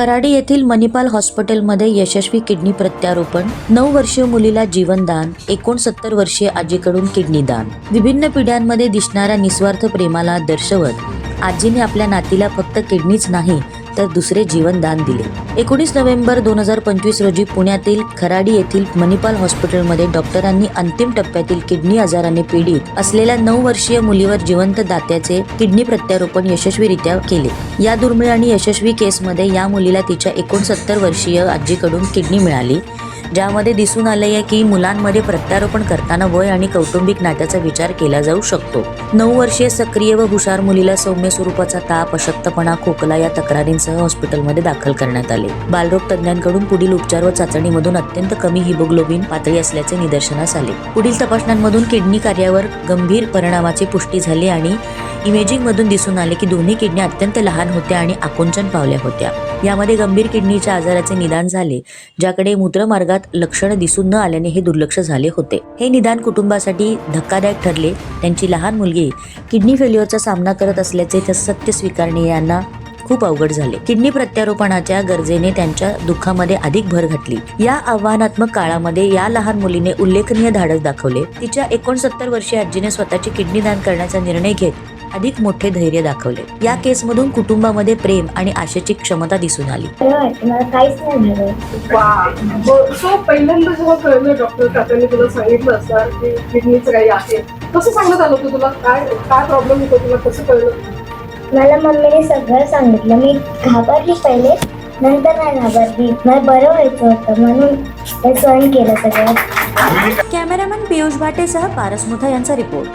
खराडी येथील मणिपाल हॉस्पिटलमध्ये यशस्वी किडनी प्रत्यारोपण नऊ वर्षीय मुलीला जीवनदान एकोणसत्तर वर्षीय आजीकडून किडनी दान. विभिन्न पिढ्यांमध्ये दिसणाऱ्या निस्वार्थ प्रेमाला दर्शवत आजीने आपल्या नातीला फक्त किडनीच नाही तर दुसरे जीवनदान दिले. एकोणीस नोव्हेंबर दोन हजार पंचवीस रोजी पुण्यातील खराडी येथील मणिपाल हॉस्पिटलमध्ये डॉक्टरांनी अंतिम टप्प्यातील किडनी आजाराने पीडित असलेल्या नऊ वर्षीय मुलीवर जिवंत दात्याचे किडनी प्रत्यारोपण यशस्वीरित्या केले. या दुर्मिळ आणि यशस्वी केसमध्ये या मुलीला तिच्या एकोणसत्तर वर्षीय आजीकडून किडनी मिळाली. ज्यामध्ये दिसून आलंय की मुलांमध्ये प्रत्यारोपण करताना वय आणि कौटुंबिक नात्याचा विचार केला जाऊ शकतो. नऊ वर्षीय सक्रिय व हुशार मुलीला सौम्य स्वरूपाचा ताप अशक्तपणा खोकला या तक्रारींसह हॉस्पिटलमध्ये दाखल करण्यात आले. बालरोग तज्ज्ञांकडून पुढील उपचार व चाचणीमधून अत्यंत कमी हिमोग्लोबिन पातळी असल्याचे निदर्शनास आले. पुढील तपासण्यांमधून किडनी कार्यावर गंभीर परिणामाची पुष्टी झाली आणि इमेजिंगमधून दिसून आले की दोन्ही किडनी अत्यंत लहान होत्या आणि आकुंचन पावल्या होत्या. यामध्ये गंभीर किडनीच्या आजाराचे निदान झाले ज्याकडे मूत्रमार्गात लक्षणं दिसून न आल्याने हे दुर्लक्ष झाले होते. हे निदान कुटुंबासाठी धक्कादायक ठरले. त्यांची लहान मुलगी किडनी फेल्युअरचा सामना करत असल्याचे सत्य स्वीकारणे यांना खूप अवघड झाले. किडनी प्रत्यारोपणाच्या गरजेने त्यांच्या दुःखामध्ये अधिक भर घातली. या आव्हानात्मक काळामध्ये या लहान मुलीने उल्लेखनीय धाडस दाखवले. तिच्या एकोणसत्तर वर्षीय आजीने स्वतःची किडनी दान करण्याचा निर्णय घेत अधिक मोठे धैर्य दाखवले. या केसमधून कुटुंबामध्ये प्रेम आणि आशेची क्षमता दिसून आली. काहीच नाही झालं वा. सो पहिल्यांदा जेव्हा कळलं डॉक्टर काकांनी तुला सांगितलं असणार की किडनीचं काही आहे कसं सांगण्यात आलं होतं तुला? काय काय प्रॉब्लेम होतो तुला? कसं कळलं? मला मम्मीने सगळं सांगितलं. मी घाबरली पहिले नंतर नाही घाबरली. मला बरं व्हायचं होतं म्हणून सहन केलं सगळं. कॅमेरामॅन पियुष भाटेसह पारस मुथा यांचा रिपोर्ट.